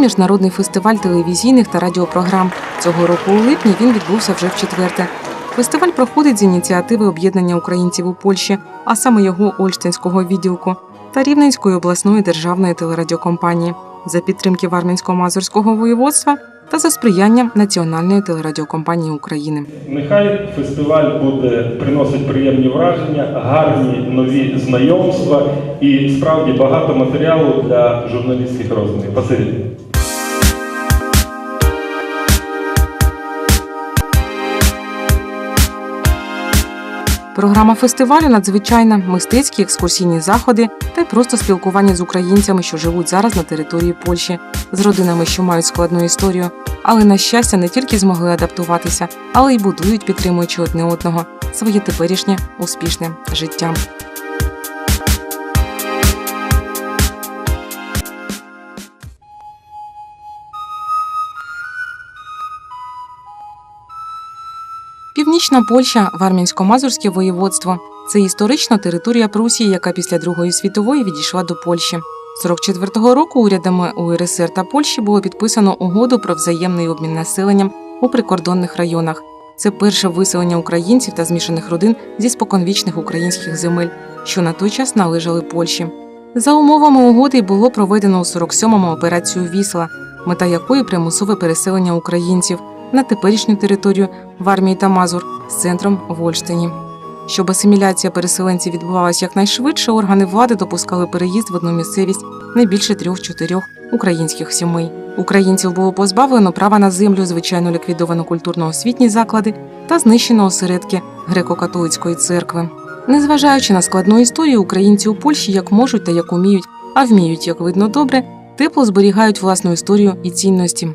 Калинові міжнародний фестиваль телевізійних та радіопрограм. Цього року у липні він відбувся вже в четверте. Фестиваль проходить з ініціативи об'єднання українців у Польщі, а саме його Ольштинського відділку та Рівненської обласної державної телерадіокомпанії за підтримки Вармінсько-Мазурського воєводства та за сприяння Національної телерадіокомпанії України. Нехай фестиваль буде приносить приємні враження, гарні нові знайомства і справді багато матеріалу для журналістських роздумів. Спасибі. Програма фестивалю надзвичайна, мистецькі екскурсійні заходи та й просто спілкування з українцями, що живуть зараз на території Польщі, з родинами, що мають складну історію, але на щастя не тільки змогли адаптуватися, але й будують, підтримуючи одне одного своє теперішнє успішне життя. Північна Польща, Вармінсько-Мазурське воєводство це історична територія Прусії, яка після Другої світової відійшла до Польщі. 44-го року урядами УРСР та Польщі було підписано угоду про взаємний обмін населенням у прикордонних районах. Це перше виселення українців та змішаних родин зі споконвічних українських земель, що на той час належали Польщі. За умовами угоди було проведено у 47-му операцію Вісла, мета якої примусове переселення українців на теперішню територію в армії та Мазур з центром в Ольштині. Щоб асиміляція переселенців відбувалася якнайшвидше, органи влади допускали переїзд в одну місцевість не більше трьох-чотирьох українських сімей. Українців було позбавлено права на землю, звичайно ліквідовано культурно-освітні заклади та знищено осередки греко-католицької церкви. Незважаючи на складну історію, українці у Польщі як можуть та як уміють, а вміють, як видно добре, тепло зберігають власну історію і цінності.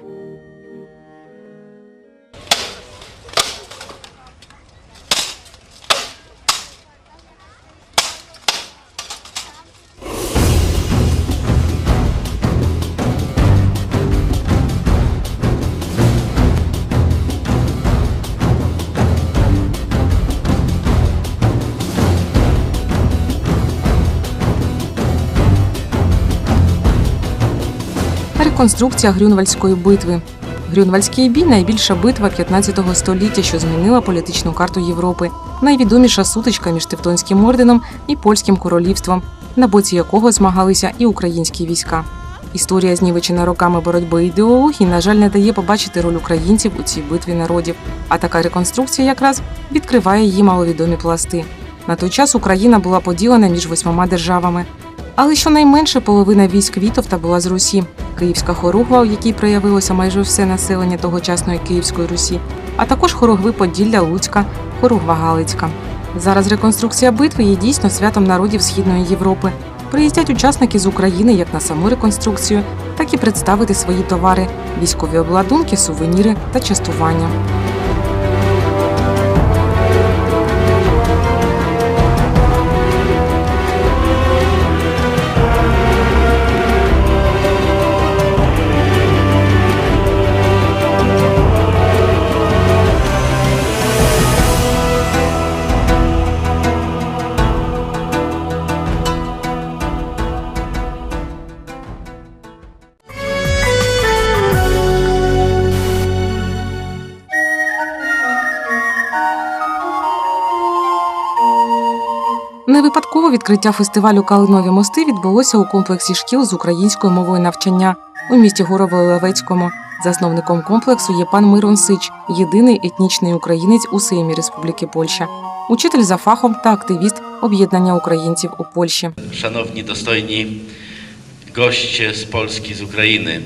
Реконструкція Грюнвальдської битви. Грюнвальдський бій найбільша битва 15 століття, що змінила політичну карту Європи. Найвідоміша сутичка між Тевтонським орденом і польським королівством, на боці якого змагалися і українські війська. Історія, знівечена роками боротьби і ідеології, на жаль, не дає побачити роль українців у цій битві народів. А така реконструкція якраз відкриває її маловідомі пласти. На той час Україна була поділена між восьмома державами. Але щонайменше половина військ Вітовта була з Русі. Київська хоругва, у якій проявилося майже все населення тогочасної Київської Русі, а також хоругви Поділля, Луцька, хоругва Галицька. Зараз реконструкція битви є дійсно святом народів Східної Європи. Приїздять учасники з України як на саму реконструкцію, так і представити свої товари, військові обладунки, сувеніри та частування. Не відкриття фестивалю Калинові мости відбулося у комплексі шкіл з українською мовою навчання у місті Гороволовецькому. Засновником комплексу є пан Мирон Сич, єдиний етнічний українець у Сеймі Республіки Польща, учитель за фахом та активіст об'єднання українців у Польщі. Szanowni, dostojni goście з Polski, з України.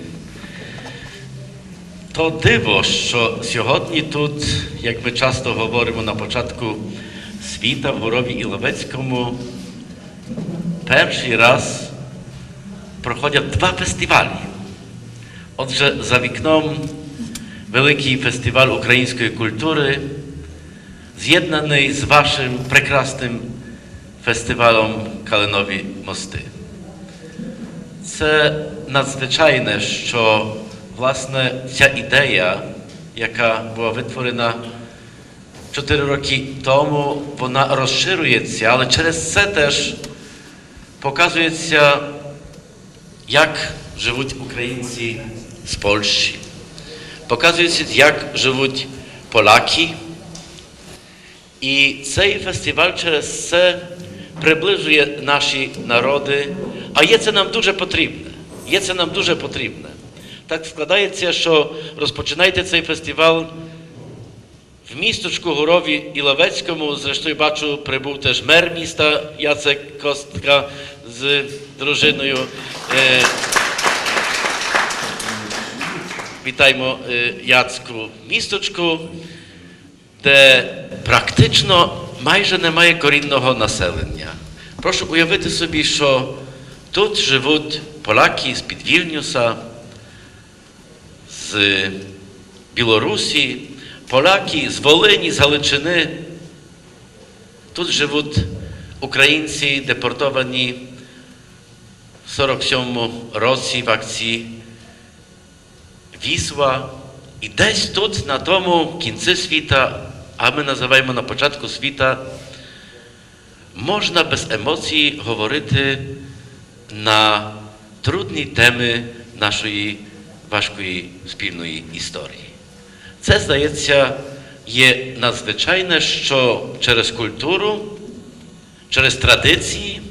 То диво, що сьогодні тут, як ми часто говоримо на початку світа в Горові і Іловецькому, перший раз проходять два фестивалі. Отже, за вікном великий фестиваль української культури, з'єднаний з вашим прекрасним фестивалем Калинові мости. Це надзвичайне, що власне ця ідея, яка була витворена 4 роки тому, вона розширюється, але через це теж показується, як живуть українці з Польщі. Показується, як живуть поляки. І цей фестиваль через це приближує наші народи, а є це нам дуже потрібне. Є це нам дуже потрібне. Так складається, що розпочинаєте цей фестиваль в місточку Горові Іловецькому. Зрештою, бачу, прибув теж мер міста Яцек Костка з дружиною. Е, Вітаємо е, Яцку місточку де практично майже немає корінного населення. Прошу уявити собі, що тут живуть поляки з-під Вільнюса, з Білорусі, поляки з Волині, з Галичини. Тут живуть українці, депортовані в 47-му році в акції Вісла. І десь тут, на тому кінці світа, а ми називаємо на початку світа, можна без емоцій говорити на трудні теми нашої важкої спільної історії. Це, здається, є надзвичайне, що через культуру, через традиції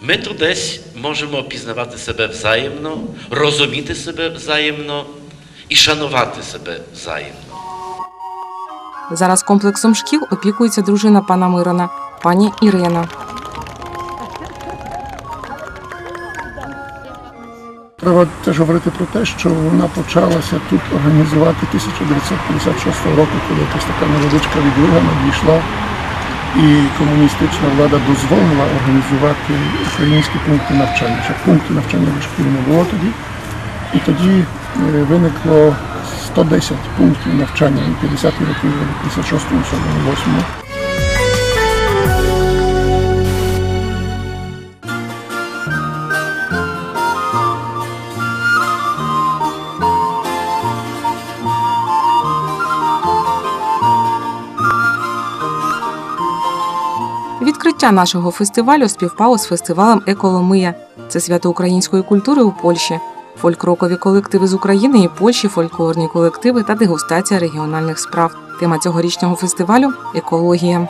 ми тут десь можемо пізнавати себе взаємно, розуміти себе взаємно і шанувати себе взаємно. Зараз комплексом шкіл опікується дружина пана Мирона, пані Ірина. Треба теж говорити про те, що вона почалася тут організувати 1956 року, коли якась така невеличка відлига надійшла, і комуністична влада дозволила організувати українські пункти навчання. Ще пунктів навчання шкіл не було тоді. І тоді е, виникло 110 пунктів навчання і 50-ті роки, в Відкриття нашого фестивалю співпало з фестивалем Еколомия. Це свято української культури у Польщі. Фольк-рокові колективи з України і Польщі, фольклорні колективи та дегустація регіональних справ. Тема цьогорічного фестивалю екологія.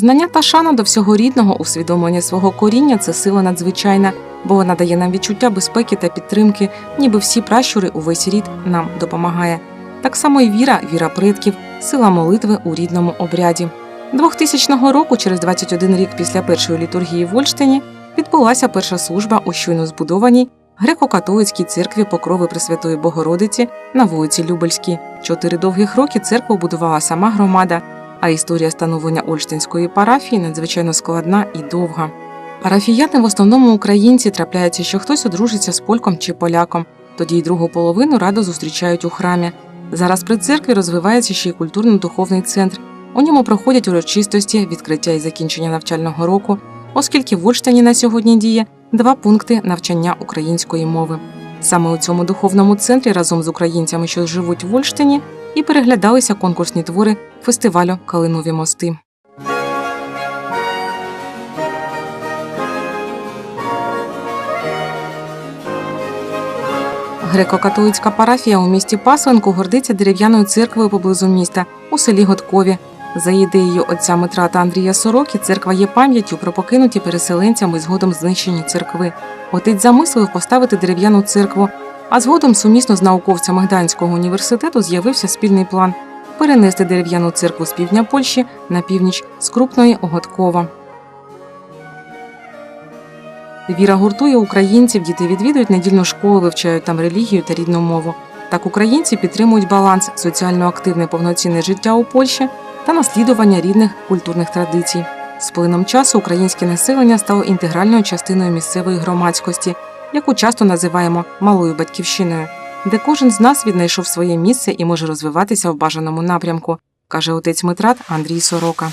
Знання та шана до всього рідного, усвідомлення свого коріння це сила надзвичайна, бо вона дає нам відчуття безпеки та підтримки, ніби всі пращури увесь рід нам допомагає. Так само і віра, віра предків, сила молитви у рідному обряді. 2000 року, через 21 рік після першої літургії в Ольштині, відбулася перша служба у щойно збудованій греко-католицькій церкві Покрови Пресвятої Богородиці на вулиці Любельській. Чотири довгих роки церкву будувала сама громада, а історія становлення Ольштинської парафії надзвичайно складна і довга. Парафіяни в основному українці трапляється, що хтось одружиться з польком чи поляком, тоді й другу половину радо зустрічають у храмі. Зараз при церкві розвивається ще й культурно-духовний центр. У ньому проходять урочистості, відкриття і закінчення навчального року, оскільки в Ольштині на сьогодні діє два пункти навчання української мови. Саме у цьому духовному центрі разом з українцями, що живуть в Ольштині, і переглядалися конкурсні твори фестивалю Калинові мости. Греко-католицька парафія у місті Пасленку гордиться дерев'яною церквою поблизу міста у селі Готкові. За ідеєю отця Митра та Андрія Сорокі, церква є пам'яттю про покинуті переселенцями згодом знищені церкви. Отець замислив поставити дерев'яну церкву, а згодом сумісно з науковцями Гданського університету з'явився спільний план перенести дерев'яну церкву з півдня Польщі на північ з крупної Готкова. Віра гуртує українців, діти відвідують недільну школу, вивчають там релігію та рідну мову. Так українці підтримують баланс, соціально активне повноцінне життя у Польщі та наслідування рідних культурних традицій. З плином часу українське населення стало інтегральною частиною місцевої громадськості, яку часто називаємо малою батьківщиною, де кожен з нас віднайшов своє місце і може розвиватися в бажаному напрямку, каже отець Митрат Андрій Сорока.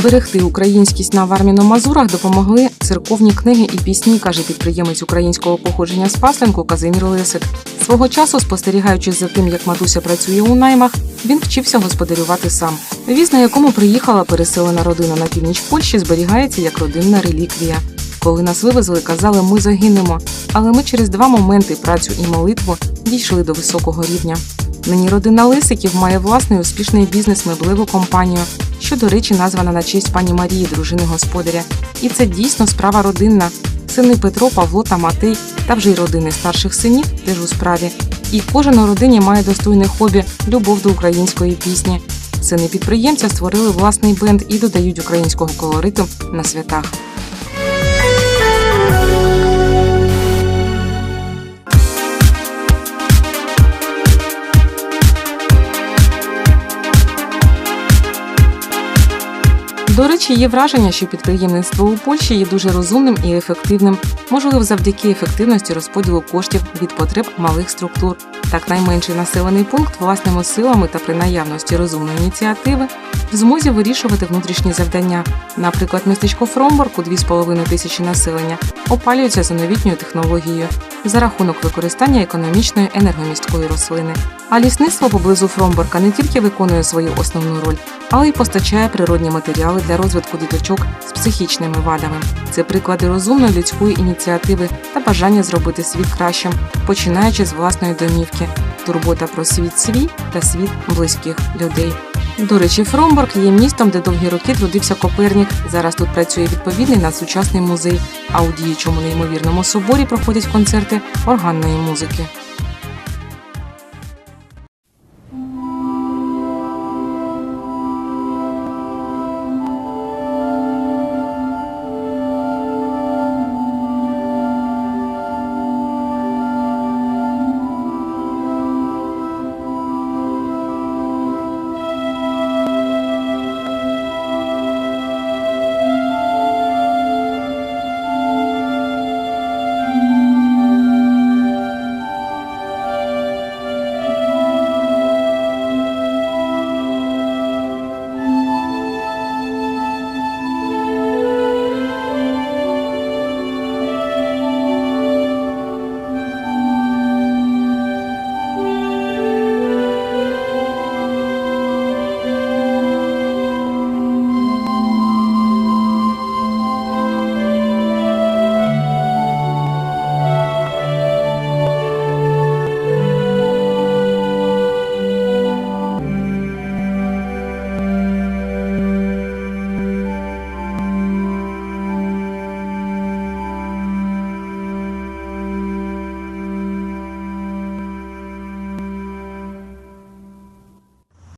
Зберегти українськість на Варміно-Мазурах допомогли церковні книги і пісні, каже підприємець українського походження з Фасленку Казимір Лисик. Свого часу, спостерігаючи за тим, як матуся працює у наймах, він вчився господарювати сам. Віз, на якому приїхала переселена родина на північ Польщі, зберігається як родинна реліквія. Коли нас вивезли, казали, ми загинемо. Але ми через два моменти працю і молитву дійшли до високого рівня. Нині родина Лисиків має власний успішний бізнес меблеву компанію, що, до речі, названа на честь пані Марії, дружини господаря. І це дійсно справа родинна. Сини Петро, Павло та Матей та вже й родини старших синів теж у справі. І кожен у родині має достойне хобі любов до української пісні. Сини підприємця створили власний бенд і додають українського колориту на святах. До речі, є враження, що підприємництво у Польщі є дуже розумним і ефективним, можливо, завдяки ефективності розподілу коштів від потреб малих структур. Так найменший населений пункт власними силами та при наявності розумної ініціативи в змозі вирішувати внутрішні завдання. Наприклад, містечко Фромборг у 2,5 тисячі населення опалюється за новітньою технологією за рахунок використання економічної енергомісткої рослини. А лісництво поблизу Фромборка не тільки виконує свою основну роль, але й постачає природні матеріали для розвитку діточок з психічними вадами. Це приклади розумної людської ініціативи та бажання зробити світ кращим, починаючи з власної домівки, турбота про світ свій та світ близьких людей. До речі, Фромборг є містом, де довгі роки трудився Копернік. Зараз тут працює відповідний надсучасний музей, а у діючому неймовірному соборі проходять концерти органної музики.